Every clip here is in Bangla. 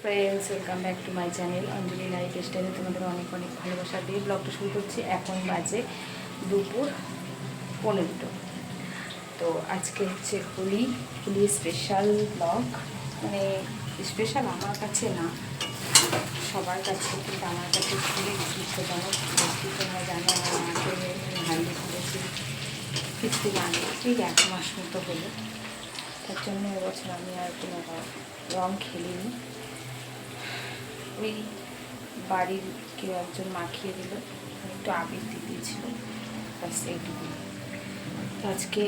Friends welcome back to my channel Anjali life স্টাইলে তোমাদের অনেক অনেক ভালোবাসা দিয়ে ব্লগটা শুরু করছি। এখন বাজে দুপুর পনেরোটো। তো আজকে হচ্ছে হোলি হোলি স্পেশাল ব্লগ মানে স্পেশাল আমার কাছে না, সবার কাছে, কিন্তু আমার কাছে খুবই যেহেতু তোমরা জানো আমার মাকে হারিয়ে ফেলেছি কিছুদিন আগে ঠিক এক মাস মতো হলো। তার জন্য এবছর আমি আর কোনো রং খেলিনি। ওই বাড়ির কেউ একজন মাখিয়ে দিল, একটু আবির দিয়ে দিয়েছিল। এইটুকু তো আজকে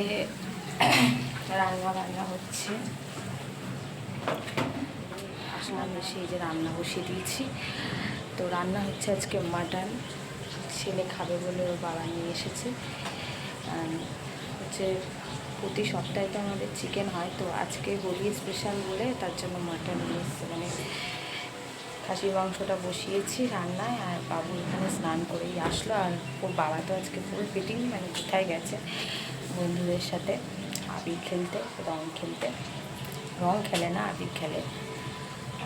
রান্না বান্না হচ্ছে। আসলাম এসে এই যে রান্না বসিয়ে দিয়েছি। তো রান্না হচ্ছে আজকে মাটন। ছেলে খাবে বলে ওর বাবা নিয়ে এসেছে। হচ্ছে প্রতি সপ্তাহে তো আমাদের চিকেন হয়, তো আজকে হোলি স্পেশাল বলে তার জন্য মাটন নিয়ে মানে খাসির মাংসটা বসিয়েছি রান্নায় আর বাবু এখানে স্নান করেই আসলো আর ওর বাবা তো আজকে ফুল ফিটিং মানে কোথায় গেছে বন্ধুদের সাথে আবির খেলতে, রং খেলতে। রং খেলে না, আবির খেলে।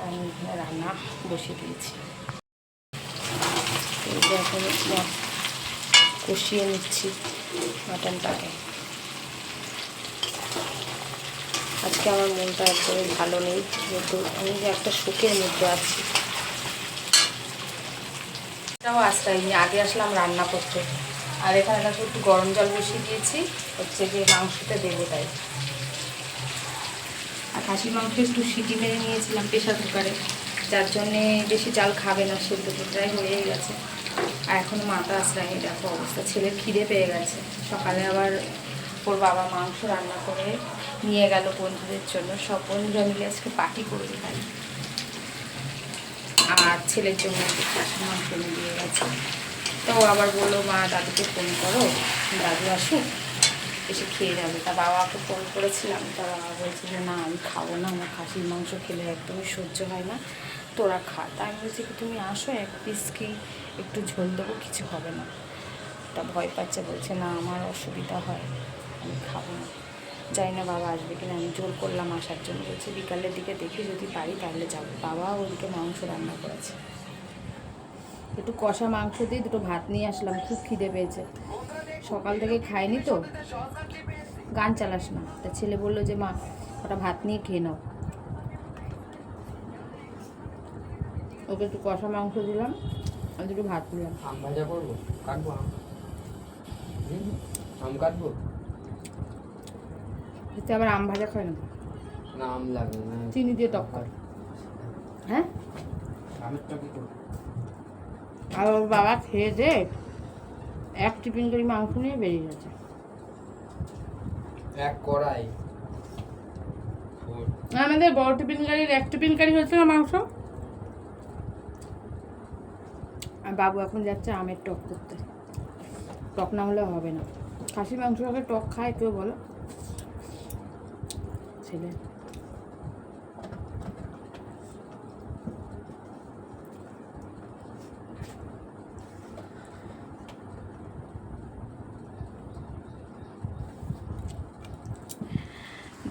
আমি রান্না বসিয়ে দিয়েছি। এখন কষিয়ে নিচ্ছি মাটনটাকে। আজকে আমার মনটা একদমই ভালো নেই, যেহেতু আমি যে একটা শোকের মধ্যে আছি। এটাও আসতাইনি আগে আসলাম রান্না করতে। আর এখানে দেখো একটু গরম জল বসিয়ে দিয়েছি, হচ্ছে যে মাংসটা দেবো তাই। আর খাসির মাংস একটু সিটি মেরে নিয়েছিলাম প্রেশার কুকারে যার জন্যে বেশি জাল খাবে না, সেদ্ধ প্রায় হয়েই গেছে। আর এখনও মাথা আসলাম দেখো অবস্থা ছেলে খিদে পেয়ে গেছে। সকালে আবার ওর বাবা মাংস রান্না করে নিয়ে গেল বন্ধুদের জন্য, সব বন্ধুরা মিলে আজকে পার্টি করবে তাই। আর ছেলের জন্য একটু খাসির দিয়ে গেছে। তো আবার বলল, মা, দাদুকে ফোন করো, দাদু আসুক, এসে খেয়ে যাবে। তা বাবাকে ফোন করেছিলাম, তা বাবা বলছে যে, না, আমি খাব না, আমার খাসির মাংস খেলে একদমই সহ্য হয় না, তোরা খা। তা আমি বলছি কি, তুমি আসো, এক পিস কি একটু ঝোল দেবো, কিছু হবে না। তা ভয় পাচ্ছে, বলছে, না, আমার অসুবিধা হয়, আমি খাব না। জানি না বাবা আসবে কিনা, আমি জোর করলাম আসার জন্য। বলছে, বিকালের দিকে দেখি যদি পারি তাহলে যাব। বাবা ওদিকে মাংস রান্না করেছে। একটু কষা মাংস দিয়ে দুটো ভাত নিয়ে আসলাম, খুব খিদে পেয়েছে। সকাল থেকে খাইনি তো, গান চালাস না। তা ছেলে বলল যে, মা, ওটা ভাত নিয়ে খেয়ে নাও। ওকে একটু কষা মাংস দিলাম, আর দুটো ভাত দিলাম। কাটবো কাটবো? এতে আবার আম ভাজা খায় না আম লাগবে না। চিনি দিয়ে টক কর। হ্যাঁ? আর ওর বাবা খেয়ে দে এক টিফিন করি মাংস নিয়ে বেরিয়ে গেছে। এক কড়াই। আমাদের বড় টিফিন গাড়ির এক টিফিন গাড়ি হয়েছে না মাংস? আর বাবু এখন যাচ্ছে আমের টক করতে। টক না হলে হবে না। খাসি মাংস আগে টক খায় কেউ বলো। ছেলে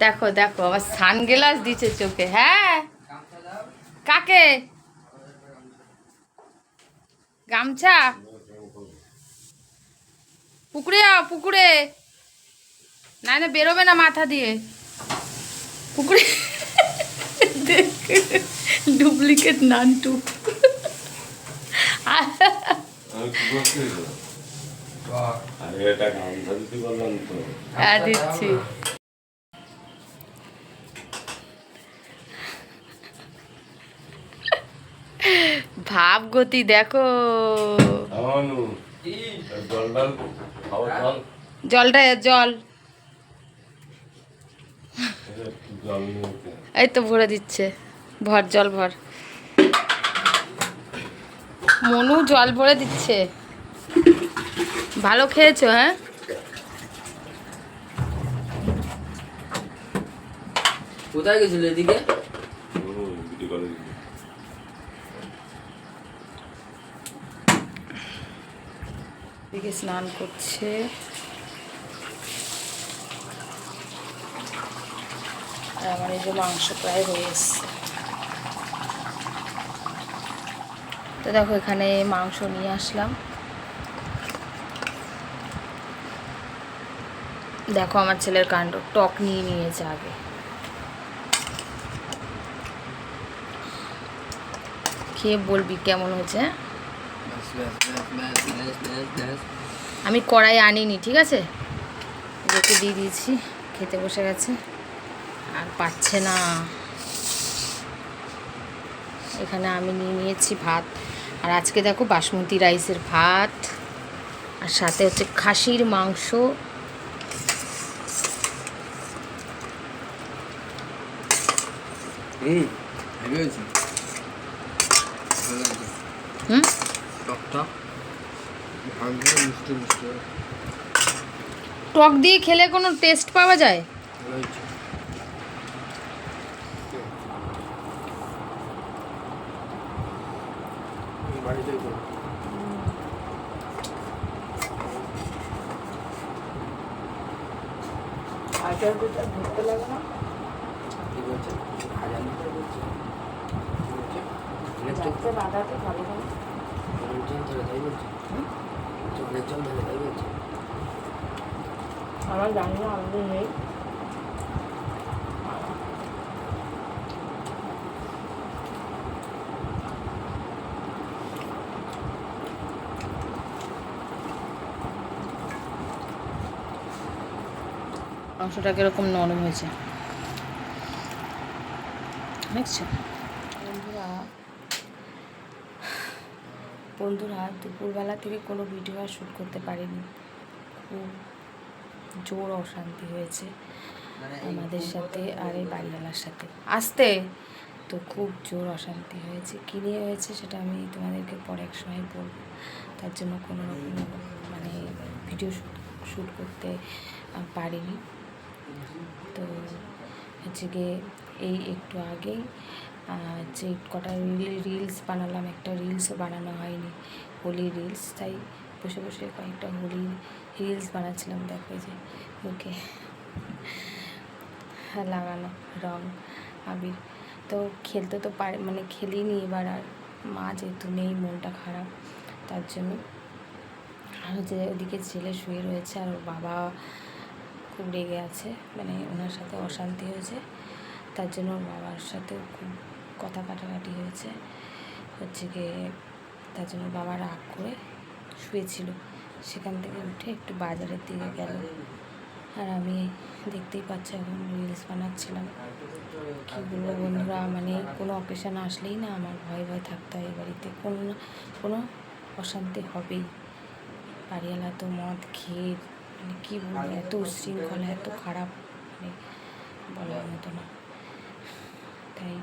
দেখো দেখো, আবার সানগ্লাস দিচ্ছে চোখে হ্যাঁ? কাকে? গামছা? পুকুরে পুকুরে। না না, বেরোবে না মাথা দিয়ে। পুকুরে। ডুপ্লিকেট নানটু। হ্যাঁ দিচ্ছি। ভাব গতি দেখো। জলটা জল। এই তো ভরে দিচ্ছে। ভর জল ভর। মনু জল ভরে দিচ্ছে। ভালো খেয়েছো হ্যাঁ? কোথায় গেছিল এদিকে? এদিকে স্নান করছে। আমার এই যে মাংস প্রায় হয়ে এসছে। তো দেখো, এখানে মাংস নিয়ে আসলাম। দেখো, আমার ছেলের কাণ্ড। টক নিয়ে নিয়েছে আগে। খেয়ে বলবি কেমন হয়েছে হ্যাঁ? আমি কড়াই আনিনি, ঠিক আছে? ওকে দিয়ে দিয়েছি, খেতে বসে গেছে। আর পাচ্ছে না। এখানে আমি নিয়ে নিয়েছি ভাত। আর আজকে দেখো বাসমতি রাইসের ভাত। আর সাথে হচ্ছে খাসির মাংস। টক দিয়ে খেলে কোনো টেস্ট পাওয়া যায় ভালো হয়েছে বাড়িতেই করো আচার ধরতে লাগে না কি বলছে হাজার লিটার বলছে কি অনেক বাধাতে ভালো অনেক জল ধরে তাই বলছে। বলছে অনেক জল ধরে তাই বলছে। আমার জানি না আমাদের নেই। মাংসটা কীরকম নরম হয়েছে? দেখছ বন্ধুরা বন্ধুরা দুপুরবেলা থেকে কোনো ভিডিও আর শ্যুট করতে পারিনি। খুব জোর অশান্তি হয়েছে আমাদের সাথে আর এই বাড়িওয়ালার সাথে। আসতে! তো খুব জোর অশান্তি হয়েছে। কী নিয়ে হয়েছে সেটা আমি তোমাদেরকে পরে এক সময় বলব। তার জন্য কোনো রকম মানে ভিডিও শ্যুট করতে পারিনি। তো হচ্ছে গিয়ে এই একটু আগেই যে কটা রিল রিলস বানালাম, একটা রিলসও বানানো হয়নি, হোলি রিলস তাই বসে বসে কয়েকটা হোলি রিলস বানাচ্ছিলাম, দেখো যে মুখে লাগানো রং, আবির। তো খেলতে তো পারে মানে খেলিনি এবার আর, মা যেহেতু নেই, মনটা খারাপ, তার জন্য আর ওদিকে ছেলে শুয়ে রয়েছে আর ওর বাবা খুব রেগে আছে মানে ওনার সাথে অশান্তি হয়েছে, তার জন্য ওর বাবার সাথেও খুব কথা কাটাকাটি হয়েছে। হচ্ছে গিয়ে তার জন্য বাবা রাগ করে শুয়েছিল। সেখান থেকে উঠে একটু বাজারের দিকে গেল। আর আমি দেখতেই পাচ্ছি এখন রিলস বানাচ্ছিলাম। কী বলব বন্ধুরা মানে কোনো অকেশন আসলেই না আমার ভয় ভয় থাকতে হয় বাড়িতে। কোনো না, কোনো অশান্তি হবেই। বাড়িওয়ালা তো মদ খেয়ে মানে কী বলব, এত উশৃঙ্খলা এত খারাপ মানে বলার মতো না। তাই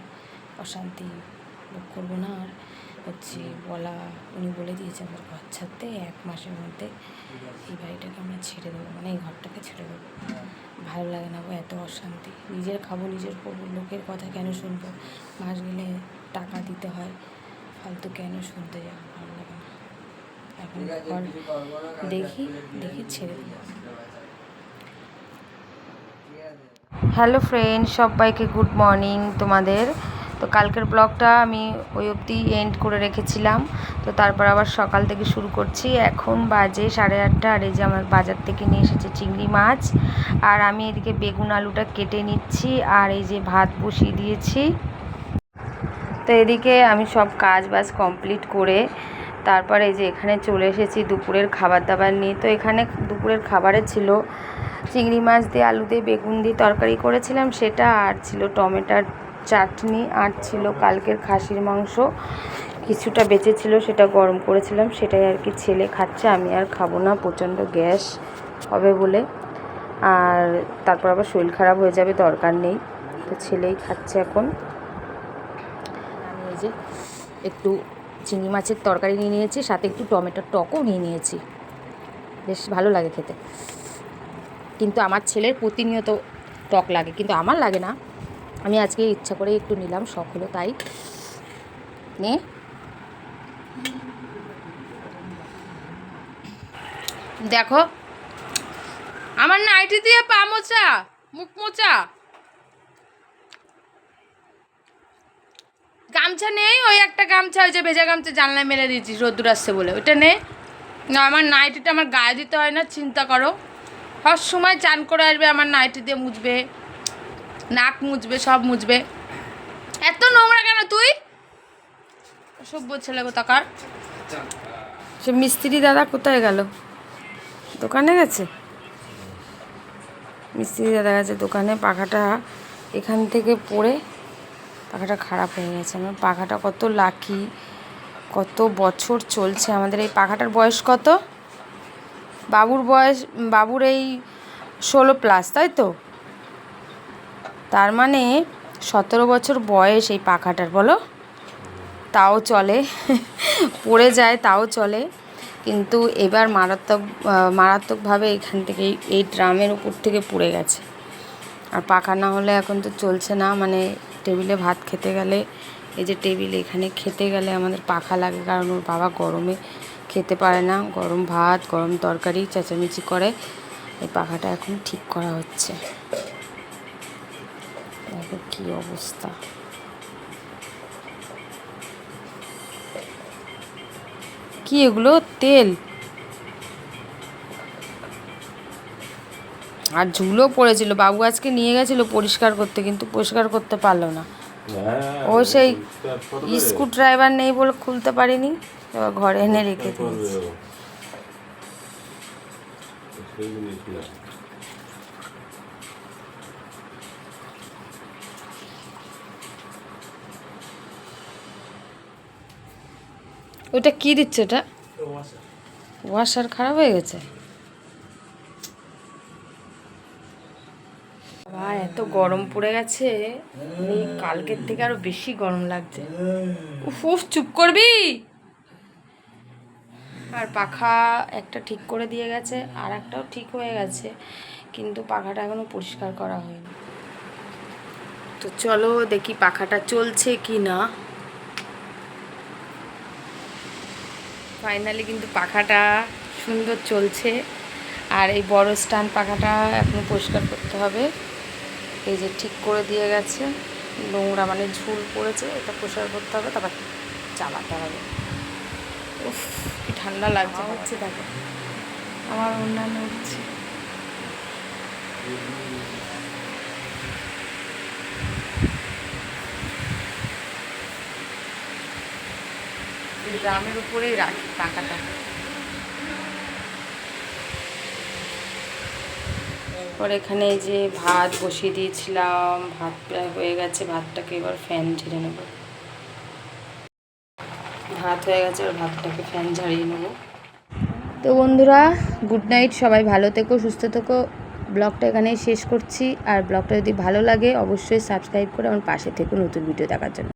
অশান্তি ভোগ করব না আর। হচ্ছে বলা, উনি বলে দিয়েছে আমার ঘর ছাড়তে এক মাসের মধ্যে এই বাড়িটাকে আমরা ছেড়ে দেবো মানে এই ঘরটাকে ছেড়ে দেবো। ভালো লাগে না এত অশান্তি। নিজের খাব, নিজের করব, লোকের কথা কেন শুনব? মাস গেলে টাকা দিতে হয়, ফালতু কেন শুনতে যাব? ভালো লাগে না। এখন ঘর দেখি দেখি ছেড়ে দেবো হ্যালো ফ্রেন্ড, সবাইকে গুড মর্নিং তোমাদের। তো কালকের ব্লগটা আমি ওই অবধি এন্ড করে রেখেছিলাম। তো তারপর আবার সকাল থেকে শুরু করছি। এখন বাজে সাড়ে আটটা। আর এই যে আমার বাজার থেকে নিয়ে এসেছে চিংড়ি মাছ। আর আমি এদিকে বেগুন আলুটা কেটে নিচ্ছি। আর এই যে ভাত বসিয়ে দিয়েছি। তো এদিকে আমি সব কাজ বাজ কমপ্লিট করে তারপর এই যে এখানে চলে এসেছি দুপুরের খাবার দাবার নিয়ে। তো এখানে দুপুরের খাবারে ছিল চিংড়ি মাছ দিয়ে আলু দিয়ে বেগুন দিয়ে তরকারি করেছিলাম। সেটা আর ছিল টমেটোর চাটনি আর ছিল কালকের খাসির মাংস। কিছুটা বেঁচে ছিল, সেটা গরম করেছিলাম, সেটাই আর কি ছেলে খাচ্ছে, আমি আর খাব না, প্রচণ্ড গ্যাস হবে বলে। আর তারপর আবার শরীর খারাপ হয়ে যাবে, দরকার নেই। তো ছেলেই খাচ্ছে এখন। আমি এই যে একটু চিংড়ি মাছের তরকারি নিয়ে নিয়েছি, সাথে একটু টমেটোর টকও নিয়ে নিয়েছি। বেশ ভালো লাগে খেতে। কিন্তু আমার ছেলের প্রতিনিয়ত টক লাগে, কিন্তু আমার লাগে না। আমি আজকে ইচ্ছা করে একটু নিলাম, শখ হলো তাই। নে। দেখো। আমার নাইটি দিয়ে পা মোচা মুখ মোচা গামছা নেই, ওই একটা গামছা ওই যে ভেজা গামছা জানলায় মেলে দিয়েছিস রোদ্দুর আসছে বলে। ওইটা নেই না, আমার নাইটিটা আমার গায়ে দিতে হয় না, চিন্তা করো। সব সময় চান করে আসবে, আমার নাইটি দিয়ে মুছবে। নাক মুছবে, সব মুছবে। এত নোংরা কেন তুই? সভ্য ছেলে কোথাকার। সে মিস্ত্রি দাদা কোথায় গেল? দোকানে গেছে? মিস্ত্রি দাদা গেছে দোকানে, পাখাটা এখান থেকে পড়ে, পাখাটা খারাপ হয়ে গেছে। আমার পাখাটা কত লাকি, কত বছর চলছে। আমাদের এই পাখাটার বয়স কত? বাবুর বয়স, বাবুর এই ষোলো প্লাস, তাই তো? তার মানে সতেরো বছর বয়স এই পাখাটার, বলো? তাও চলে, পড়ে যায়, তাও চলে। কিন্তু এবার মারাত্মক মারাত্মকভাবে এখান থেকে এই- ড্রামের উপর থেকে পড়ে গেছে। আর পাখা না হলে এখন তো চলছে না মানে টেবিলে ভাত খেতে গেলে, এই যে টেবিল এখানে খেতে গেলে আমাদের পাখা লাগে, কারণ ওর বাবা গরমে খেতে পারে না। গরম ভাত, গরম তরকারি, চেঁচামেচি করে এই পাখাটা এখন ঠিক করা হচ্ছে। দেখো কী অবস্থা। কি এগুলো? তেল। আর ঝুলো পড়েছিল। বাবু আজকে নিয়ে গেছিল পরিষ্কার করতে কিন্তু পরিষ্কার করতে পারল না। ও সেই স্ক্রু ড্রাইভার নেই বলে খুলতে পারিনি। এবার ঘরে এনে রেখে দিয়েছি। ওটা কি দিচ্ছে ওটা? ওয়াশার খারাপ হয়ে গেছে। বাবা এত গরম পড়ে গেছে এই কালকের থেকে আরও বেশি গরম লাগছে। উফ চুপ করবি? আর পাখা একটা ঠিক করে দিয়ে গেছে, আর একটাও ঠিক হয়ে গেছে, কিন্তু পাখাটা এখনও পরিষ্কার করা হয়নি। তো চলো দেখি পাখাটা চলছে কি না ফাইনালি কিন্তু পাখাটা সুন্দর চলছে। আর এই বড় স্ট্যান্ড পাখাটা এখন পরিষ্কার করতে হবে। এই যে ঠিক করে দিয়ে গেছে। নোংরা মানে ঝুল পড়েছে এটা পরিষ্কার করতে হবে তারপর চালাতে হবে। উফ কি ঠান্ডা লাগছে হচ্ছে দেখো। আমার অন্যান্য হচ্ছে। ড্রামের উপরেই রাখি পাখাটা পর এখানে এই যে ভাত বসিয়ে দিয়েছিলাম, ভাত প্রায় হয়ে গেছে, ভাতটাকে এবার ফ্যান ঝেড়ে নেব। ভাত হয়ে গেছে, এবার ভাতটাকে ফ্যান ঝাড়িয়ে নেব। তো বন্ধুরা, গুড নাইট, সবাই ভালো থেকো, সুস্থ থেকো। ব্লগটা এখানেই শেষ করছি। আর ব্লগটা যদি ভালো লাগে, অবশ্যই সাবস্ক্রাইব করে আমার পাশে থেকো নতুন ভিডিও দেখার জন্য।